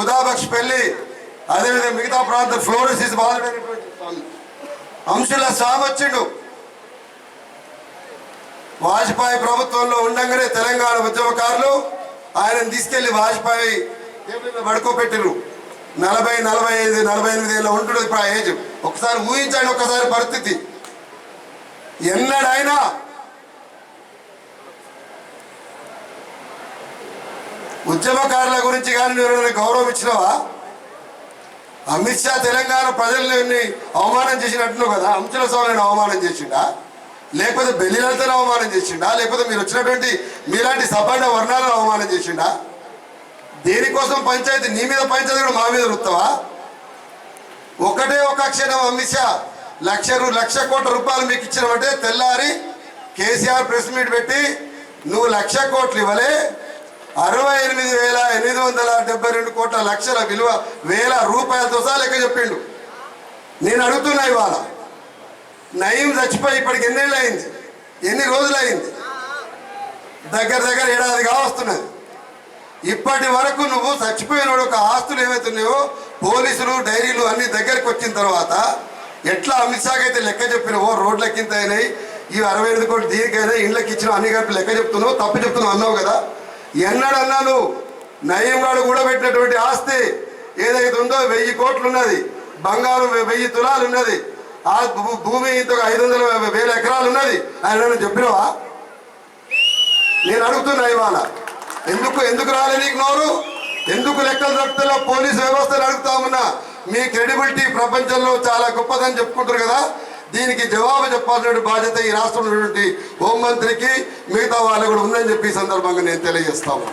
ఖుదాబక్ష్ పెళ్ళి అదేవిధంగా మిగతా ప్రాంత ఫ్లోరోసిస్ బాధపడినటువంటి అంశుల సామర్థ్యుడు వాజ్పేయి ప్రభుత్వంలో ఉండగానే తెలంగాణ ఉద్యమకారులు ఆయనను తీసుకెళ్ళి వాజ్పేయి పడుకోబెట్టిరు నలభై నలభై ఐదు నలభై ఎనిమిది ఏళ్ళ ఉంటుడు ఇప్పుడు ఆ ఏజ్. ఒకసారి ఊహించండి ఒకసారి పరిస్థితి. ఎన్నడైనా ఉద్యమకారుల గురించి కానీ నువ్వు ఎవరైనా గౌరవం ఇచ్చినావా? అమిత్ షా తెలంగాణ ప్రజల్ని అవమానం చేసినట్లు కదా అంచుల సోదరుని అవమానం చేసిండా? లేకపోతే బెల్లిలతో అవమానం చేసిండా? లేకపోతే మీరు వచ్చినటువంటి మీలాంటి సభ్య వర్ణాలను అవమానం చేసిండా? దేనికోసం పంచాయతీ నీ మీద పంచాయతీ కూడా మా మీద వృత్తవా? ఒకటే ఒక క్షణం అమిత్ షా లక్ష రూ- లక్ష కోట్ల రూపాయలు మీకు ఇచ్చినామంటే తెల్లారి కేసీఆర్ ప్రెస్ మీట్ పెట్టి నువ్వు లక్ష కోట్లు ఇవ్వలే అరవై ఎనిమిది వేల ఎనిమిది వందల డెబ్బై రెండు కోట్ల లక్షల విలువ వేల రూపాయలతో సహా లెక్క చెప్పిండు. నేను అడుగుతున్నా ఇవాళ నయం చచ్చిపోయి ఇప్పటికి ఎన్నేళ్ళు అయింది? ఎన్ని రోజులు అయింది? దగ్గర దగ్గర ఏడాది కావస్తున్నది ఇప్పటి వరకు నువ్వు చచ్చిపోయిన ఒక ఆస్తులు ఏవైతున్నాయో పోలీసులు డైరీలు అన్ని దగ్గరికి వచ్చిన తర్వాత ఎట్లా అమిత్ షాకి అయితే లెక్క చెప్పినవో రోడ్ల ఇంత అయినాయి ఈ అరవై ఐదు కోట్లు దీనికైనా ఇండ్లకి ఇచ్చిన అన్ని కలిపి లెక్క చెప్తున్నావు తప్పు చెప్తున్నావు అన్నావు కదా. ఎన్నడన్నాను నయంగాడు కూడా పెట్టినటువంటి ఆస్తి ఏదైతే ఉందో వెయ్యి కోట్లు ఉన్నది బంగారం వెయ్యి తులాలు ఉన్నది ఆ భూ- భూమి ఇంత ఐదు వందల వేల ఎకరాలు ఉన్నది ఆయన చెప్పినవా? నేను అడుగుతున్నా ఇవాళ. ఎందుకు ఎందుకు రాలే నీకు నోరు? ఎందుకు లెక్కలు దొరుకుతున్నా పోలీస్ వ్యవస్థను అడుగుతామన్నా మీ క్రెడిబిలిటీ ప్రపంచంలో చాలా గొప్పదని చెప్పుకుంటారు కదా. దీనికి జవాబు చెప్పాల్సిన బాధ్యత ఈ రాష్ట్రంలో ఉన్నటువంటి హోంమంత్రికి మిగతా వాళ్ళు కూడా ఉందని చెప్పి సందర్భంగా నేను తెలియజేస్తాను